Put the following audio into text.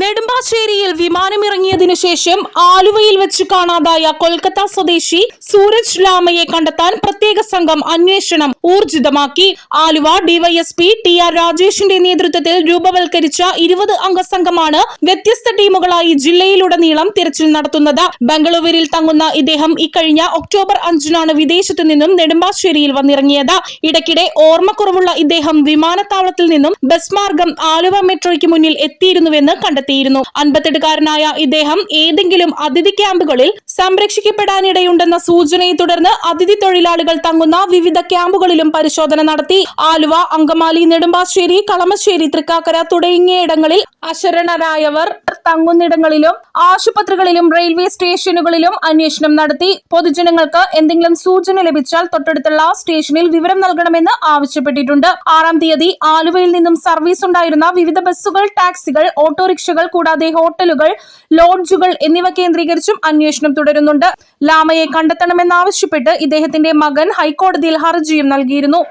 നെടുമ്പാശ്ശേരിയിൽ വിമാനമിറങ്ങിയതിനു ശേഷം ആലുവയിൽ വെച്ച് കാണാതായ കൊൽക്കത്ത സ്വദേശി സൂരജ് ലാമയെ കണ്ടെത്താൻ പ്രത്യേക സംഘം അന്വേഷണം ഊർജിതമാക്കി. ആലുവ ഡിവൈഎസ്പി ടി ആർ രാജേഷിന്റെ നേതൃത്വത്തിൽ രൂപവൽക്കരിച്ച ഇരുപത് അംഗ സംഘമാണ് വ്യത്യസ്ത ടീമുകളായി ജില്ലയിലുടനീളം തിരച്ചിൽ നടത്തുന്നത്. ബംഗളൂരുവിൽ തങ്ങുന്ന ഇദ്ദേഹം ഇക്കഴിഞ്ഞ ഒക്ടോബർ അഞ്ചിനാണ് വിദേശത്തു നിന്നും നെടുമ്പാശ്ശേരിയിൽ വന്നിറങ്ങിയത്. ഇടയ്ക്കിടെ ഓർമ്മക്കുറവുള്ള ഇദ്ദേഹം വിമാനത്താവളത്തിൽ നിന്നും ബസ് മാർഗം ആലുവ മെട്രോയ്ക്ക് മുന്നിൽ എത്തിയിരുന്നുവെന്ന് കണ്ടെത്തിയിരുന്നു. അൻപത്തെട്ടുകാരനായ ഇദ്ദേഹം ഏതെങ്കിലും അതിഥി ക്യാമ്പുകളിൽ സംരക്ഷിക്കപ്പെടാനിടയുണ്ടെന്ന സൂചനയെ തുടർന്ന് അതിഥി തൊഴിലാളികൾ തങ്ങുന്ന വിവിധ ക്യാമ്പുകളിലും പരിശോധന നടത്തി. ആലുവ അങ്കമാലി നെടുമ്പാശ്ശേരി കളമശ്ശേരി തൃക്കാക്കര തുടങ്ങിയയിടങ്ങളിൽ അശരണരായവർ തങ്ങുന്നിടങ്ങളിലും ആശുപത്രികളിലും റെയിൽവേ സ്റ്റേഷനുകളിലും അന്വേഷണം നടത്തി. പൊതുജനങ്ങൾക്ക് എന്തെങ്കിലും സൂചന ലഭിച്ചാൽ തൊട്ടടുത്തുള്ള സ്റ്റേഷനിൽ വിവരം നൽകണമെന്ന് ആവശ്യപ്പെട്ടിട്ടുണ്ട്. ആറാം തീയതി ആലുവയിൽ നിന്നും സർവീസ് ഉണ്ടായിരുന്ന വിവിധ ബസ്സുകൾ ടാക്സികൾ ഓട്ടോറിക്ഷകൾ കൂടാതെ ഹോട്ടലുകൾ ലോഡ്ജുകൾ എന്നിവ കേന്ദ്രീകരിച്ചും അന്വേഷണം തുടരുന്നുണ്ട്. ലാമയെ കണ്ടെത്തണമെന്നാവശ്യപ്പെട്ട് ഇദ്ദേഹത്തിന്റെ മകൻ ഹൈക്കോടതിയിൽ ഹർജിയും നൽകിയിരുന്നു.